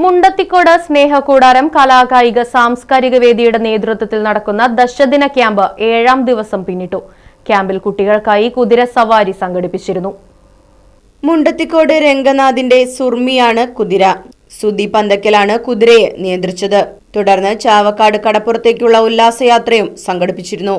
Mundathikode സ്നേഹകൂടാരം കലാകായിക സാംസ്കാരിക വേദിയുടെ നേതൃത്വത്തിൽ നടക്കുന്ന ദശദിന ക്യാമ്പ് ഏഴാം ദിവസം പിന്നിട്ടു. ക്യാമ്പിൽ കുട്ടികൾക്കായി കുതിര സവാരി സംഘടിപ്പിച്ചിരുന്നു. മുണ്ടത്തിക്കോട് രംഗനാഥിന്റെ സുർമിയാണ് കുതിര. സുധി പന്തക്കലാണ് കുതിരയെ നിയന്ത്രിച്ചത്. തുടർന്ന് ചാവക്കാട് കടപ്പുറത്തേക്കുള്ള ഉല്ലാസയാത്രയും സംഘടിപ്പിച്ചിരുന്നു.